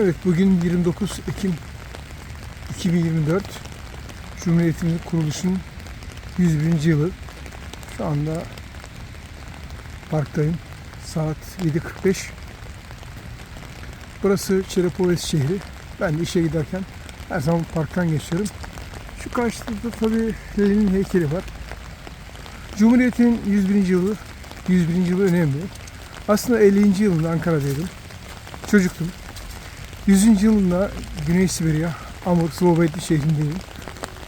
Evet bugün 29 Ekim 2024 Cumhuriyetimizin kuruluşunun 101. yılı. Şu anda parktayım. Saat 7.45. Burası Çerepolis şehri. Ben de işe giderken her zaman parktan geçiyorum. Şu karşıda da tabii Lenin heykeli var. Cumhuriyet'in 101. yılı 101. yılı önemli. Aslında 50. yılında Ankara'daydım. Çocuktum. 100. yılında Güney Sibirya, Amur, Slobodya şehrindeyim.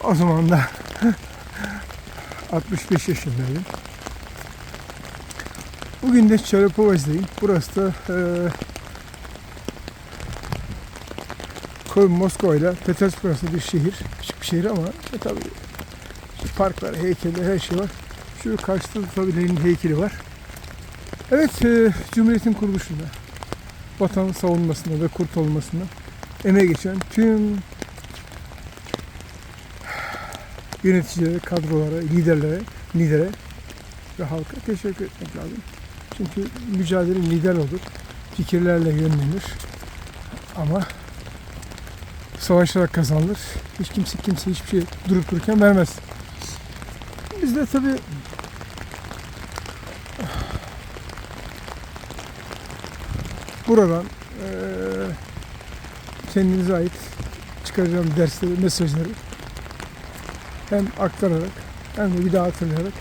O zaman da 65 yaşındaydım. Bugün de Çarapovaz'dayım. Burası da e, Moskova ile Petersburg arasında bir şehir. Küçük bir şehir ama e, tabii işte parklar, heykeller, her şey var. Şu karşıda da tabii heykeli var. Evet, e, Cumhuriyet'in kuruluşunda vatan savunmasında ve kurtulmasında emeği geçen tüm yöneticilere, kadrolara, liderlere, lidere ve halka teşekkür etmek lazım. Çünkü mücadele lider olur, fikirlerle yönlenir ama savaşarak kazanılır. Hiç kimse kimse hiçbir şey durup dururken vermez. Biz de tabii buradan eee kendinize ait çıkaracağım dersleri, mesajları hem aktararak hem de bir daha hatırlayarak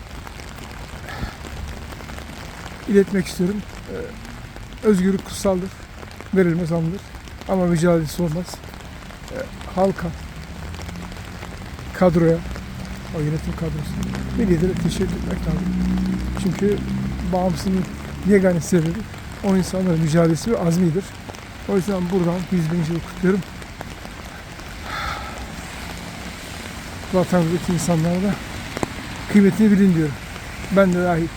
iletmek istiyorum. Eee, özgürlük kutsaldır, verilmez alınır ama mücadelesi olmaz. Eee, halka, kadroya, o yönetim kadrosu lidere teşekkür etmek lazım. Çünkü bağımsızlığın yegane sebebi o insanların mücadelesi ve azmidir. O yüzden buradan 100 bin yılı kutluyorum. Vatanımızdaki insanlara da kıymetini bilin diyorum. Ben de dahil.